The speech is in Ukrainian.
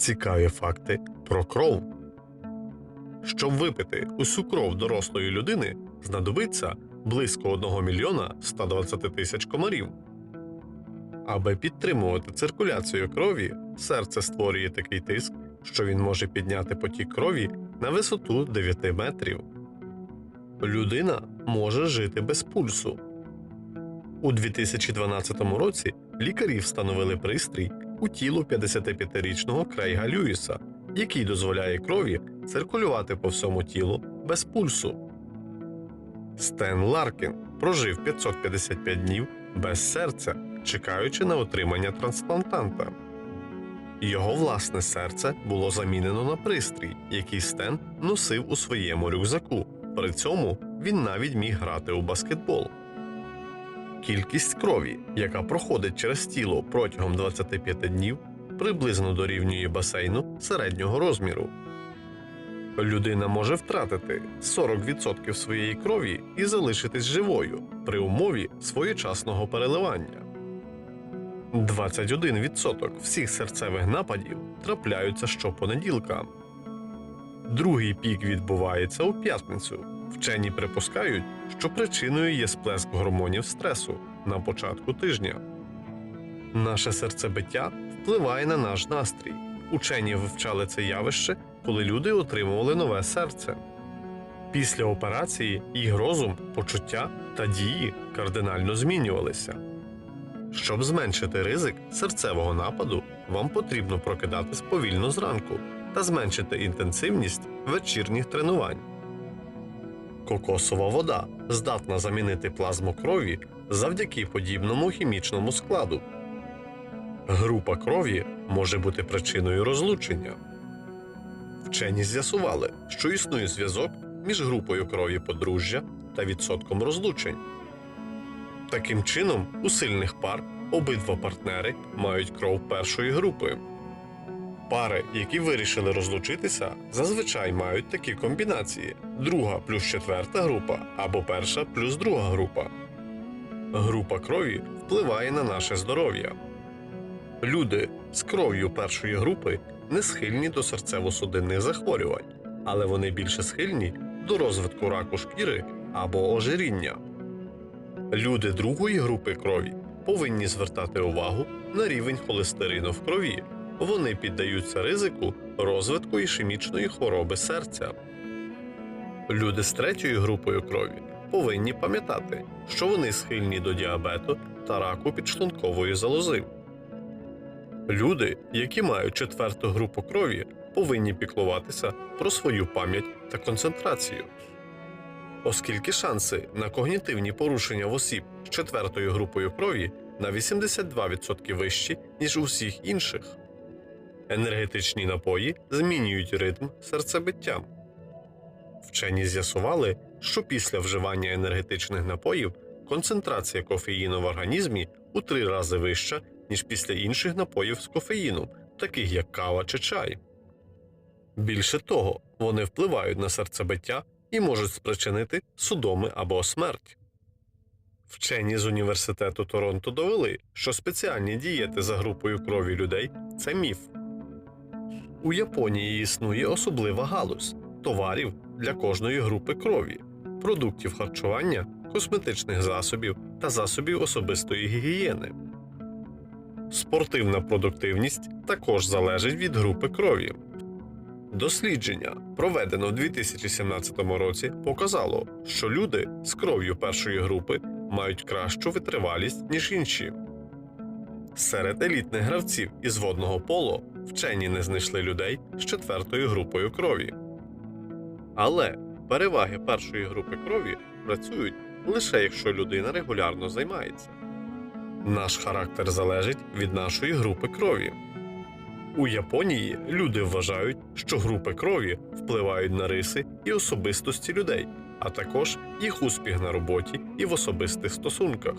Цікаві факти про кров. Щоб випити усю кров дорослої людини, знадобиться близько 1 мільйона 120 тисяч комарів. Аби підтримувати циркуляцію крові, серце створює такий тиск, що він може підняти потік крові на висоту 9 метрів. Людина може жити без пульсу. У 2012 році лікарі встановили пристрій у тіло 55-річного Крейга Льюіса, який дозволяє крові циркулювати по всьому тілу без пульсу. Стен Ларкін прожив 555 днів без серця, чекаючи на отримання трансплантанта. Його власне серце було замінено на пристрій, який Стен носив у своєму рюкзаку. При цьому він навіть міг грати у баскетбол. Кількість крові, яка проходить через тіло протягом 25 днів, приблизно дорівнює басейну середнього розміру. Людина може втратити 40% своєї крові і залишитись живою при умові своєчасного переливання. 21% всіх серцевих нападів трапляються щопонеділка. Другий пік відбувається у п'ятницю. Вчені припускають, що причиною є сплеск гормонів стресу на початку тижня. Наше серцебиття впливає на наш настрій. Учені вивчали це явище, коли люди отримували нове серце. Після операції їх розум, почуття та дії кардинально змінювалися. Щоб зменшити ризик серцевого нападу, вам потрібно прокидатись повільно зранку та зменшити інтенсивність вечірніх тренувань. Кокосова вода здатна замінити плазму крові завдяки подібному хімічному складу. Група крові може бути причиною розлучення. Вчені з'ясували, що існує зв'язок між групою крові подружжя та відсотком розлучень. Таким чином, у сильних пар обидва партнери мають кров першої групи. Пари, які вирішили розлучитися, зазвичай мають такі комбінації: друга плюс четверта група або перша плюс друга група. Група крові впливає на наше здоров'я. Люди з кров'ю першої групи не схильні до серцево-судинних захворювань, але вони більше схильні до розвитку раку шкіри або ожиріння. Люди другої групи крові повинні звертати увагу на рівень холестерину в крові. Вони піддаються ризику розвитку ішемічної хвороби серця. Люди з третьою групою крові повинні пам'ятати, що вони схильні до діабету та раку підшлункової залози. Люди, які мають четверту групу крові, повинні піклуватися про свою пам'ять та концентрацію. Оскільки шанси на когнітивні порушення в осіб з четвертою групою крові на 82% вищі, ніж у всіх інших. Енергетичні напої змінюють ритм серцебиття. Вчені з'ясували, що після вживання енергетичних напоїв концентрація кофеїну в організмі у три рази вища, ніж після інших напоїв з кофеїном, таких як кава чи чай. Більше того, вони впливають на серцебиття і можуть спричинити судоми або смерть. Вчені з університету Торонто довели, що спеціальні дієти за групою крові людей це міф. У Японії існує особлива галузь товарів для кожної групи крові, продуктів харчування, косметичних засобів та засобів особистої гігієни. Спортивна продуктивність також залежить від групи крові. Дослідження, проведено в 2017 році, показало, що люди з кров'ю першої групи мають кращу витривалість, ніж інші. Серед елітних гравців із водного поло вчені не знайшли людей з четвертою групою крові. Але переваги першої групи крові працюють лише якщо людина регулярно займається. Наш характер залежить від нашої групи крові. У Японії люди вважають, що групи крові впливають на риси і особистості людей, а також їх успіх на роботі і в особистих стосунках.